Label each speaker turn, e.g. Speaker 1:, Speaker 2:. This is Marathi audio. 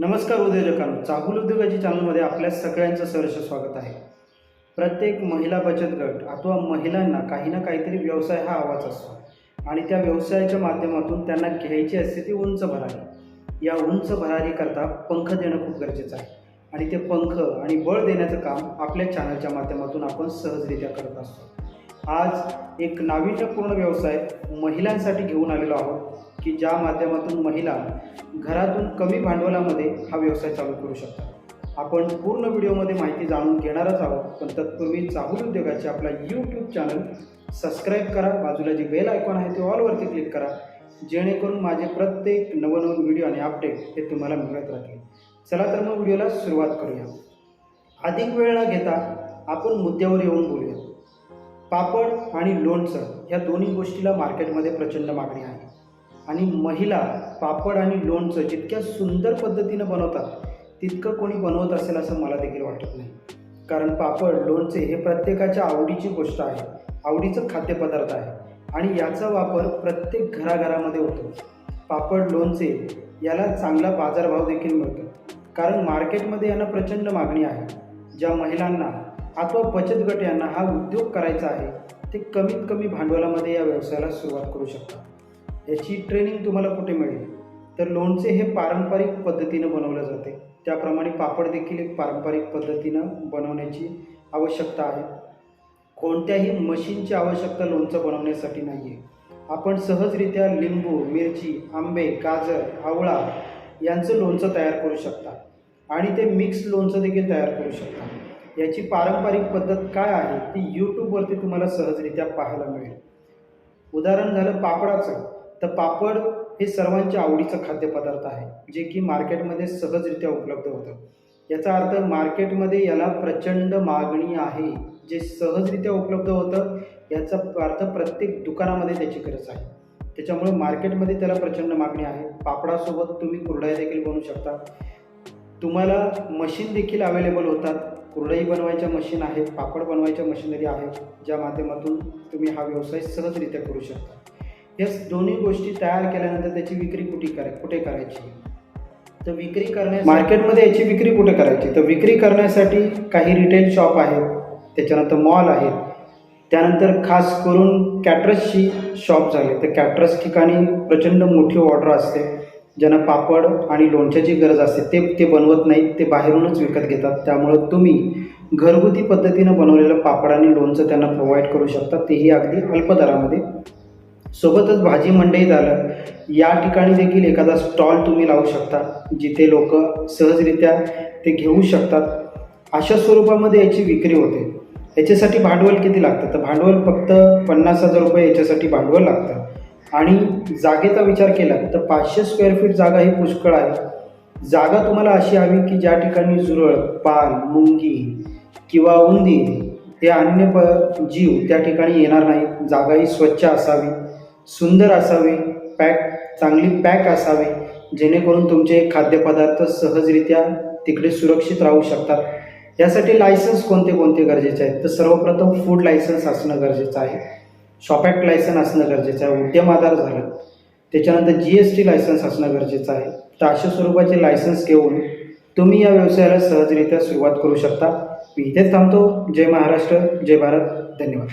Speaker 1: नमस्कार उद्योजकांनो. चाहूल उद्योगाची चॅनलमध्ये आपल्या सगळ्यांचं सहर्ष स्वागत आहे. प्रत्येक महिला बचत गट अथवा महिलांना काही ना काहीतरी व्यवसाय हा आवाज असतो. आणि त्या व्यवसायाच्या माध्यमातून त्यांना घ्यायची असते ती उंच भरारी. या उंच भरारीकरता पंख देणं खूप गरजेचं आहे. आणि ते पंख आणि बळ देण्याचं काम आपल्या चॅनलच्या माध्यमातून आपण सहजरित्या करत असतो. आज एक नाविन्यपूर्ण व्यवसाय महिलांसाठी घेऊन आलेलो आहोत. की ज्या माध्यमातून महिला घरातून कमी भांडवलामध्ये हा व्यवसाय चालू करू शकतात. आपण पूर्ण व्हिडिओमध्ये माहिती जाणून घेणारच आहोत पण तत्पूर्वी चाहूल उद्योगाचे आपला यूट्यूब चॅनल सबस्क्राईब करा बाजूला जे बेल आयकॉन आहे ते ऑलवरती क्लिक करा जेणेकरून माझे प्रत्येक नवनवीन व्हिडिओ आणि अपडेट हे तुम्हाला मिळत राहतील. चला तर मग व्हिडिओला सुरुवात करूया. अधिक वेळ न घेता आपण मुद्द्यावर येऊन बोलूया. पापड आणि लोणचं या दोन्ही गोष्टीला मार्केटमध्ये प्रचंड मागणी आहे. आणि महिला पापड आणि लोणचं जितक्या सुंदर पद्धतीनं बनवतात तितकं कोणी बनवत असेल असं मला देखील वाटत नाही. कारण पापड लोणचे हे प्रत्येकाच्या आवडीची गोष्ट आहे आवडीचं खाद्यपदार्थ आहे आणि याचा वापर प्रत्येक घराघरामध्ये होतो. पापड लोणचे याला चांगला बाजारभाव देखील मिळतो. कारण मार्केटमध्ये यांना प्रचंड मागणी आहे. ज्या महिलांना अथवा बचत गट यांना हा उद्योग करायचा आहे ते कमीत कमी भांडवलामध्ये या व्यवसायाला सुरुवात करू शकतात. याची ट्रेनिंग तुम्हाला कुठे मिळेल? तर लोणचे हे पारंपरिक पद्धतीनं बनवलं जाते. त्याप्रमाणे पापड देखील एक पारंपरिक पद्धतीनं बनवण्याची आवश्यकता आहे. कोणत्याही मशीनची आवश्यकता लोणचं बनवण्यासाठी नाही आहे आपण सहजरित्या लिंबू मिरची आंबे गाजर आवळा यांचं लोणचं तयार करू शकता. आणि ते मिक्स लोणचं देखील तयार करू शकता. याची पारंपरिक पद्धत काय आहे ती यूट्यूबवरती तुम्हाला सहजरित्या पाहायला मिळेल. उदाहरण झालं पापडाचं. तर पापड हे सर्वांच्या आवडीचं खाद्यपदार्थ आहे जे की मार्केटमध्ये सहजरित्या उपलब्ध होतं. याचा अर्थ मार्केटमध्ये याला प्रचंड मागणी आहे जे सहजरित्या उपलब्ध होतं याचा अर्थ प्रत्येक दुकानामध्ये त्याची गरज आहे. त्याच्यामुळे मार्केटमध्ये त्याला प्रचंड मागणी आहे. पापडासोबत तुम्ही कुरडाई देखील बनवू शकता. तुम्हाला मशीन देखील अवेलेबल होतात. कुरडई बनवायच्या मशीन आहेत पापड बनवायच्या मशिनरी आहेत ज्या माध्यमातून तुम्ही हा व्यवसाय सहजरित्या करू शकता. या दोन्ही गोष्टी तयार केल्यानंतर त्याची विक्री कुठे कराय कुठे करायची? तर विक्री करण्या मार्केटमध्ये याची विक्री कुठे करायची? तर विक्री करण्यासाठी काही रिटेल शॉप आहेत त्याच्यानंतर मॉल आहेत. त्यानंतर खास करून कॅटरसची शॉप झाले. तर कॅटरस ठिकाणी प्रचंड मोठी ऑर्डर असते ज्यांना पापड आणि लोणच्याची गरज असते ते ते बनवत नाहीत ते बाहेरूनच विकत घेतात. त्यामुळं तुम्ही घरगुती पद्धतीनं बनवलेलं पापड आणि लोणचं त्यांना प्रोव्हाइड करू शकता. तेही अगदी अल्प दरामध्ये सोबतच भाजी मंडई झालं. या ठिकाणी देखील एखादा स्टॉल तुम्ही लावू शकता जिथे लोक सहजरित्या ते घेऊ शकतात. अशा स्वरूपामध्ये याची विक्री होते. याच्यासाठी भांडवल किती लागतं? तर भांडवल फक्त पन्नास हजार रुपये याच्यासाठी भांडवल लागतं. आणि जागेचा विचार केला तर पाचशे स्क्वेअर फीट जागा ही पुष्कळ आहे. जागा तुम्हाला अशी हवी की ज्या ठिकाणी झुरळ पाल मुंगी किंवा उंदी ते अन्य प जीव त्या ठिकाणी येणार नाही. जागाही स्वच्छ असावी सुंदर असावी पॅक चांगली पॅक असावी जेणेकरून तुमचे खाद्यपदार्थ सहजरित्या तिकडे सुरक्षित राहू शकतात. यासाठी लायसन्स कोणते कोणते गरजेचे आहेत? तर सर्वप्रथम फूड लायसन्स असणं गरजेचं आहे. शॉप ॲक्ट लायसन असणं गरजेचं आहे. उद्यम आधार झालं. त्याच्यानंतर जी एस टी लायसन्स असणं गरजेचं आहे. तर अशा स्वरूपाचे लायसन्स घेऊन तुम्ही या व्यवसायाला सहजरित्या सुरुवात करू शकता. मी इथेच थांबतो. जय महाराष्ट्र जय भारत. धन्यवाद.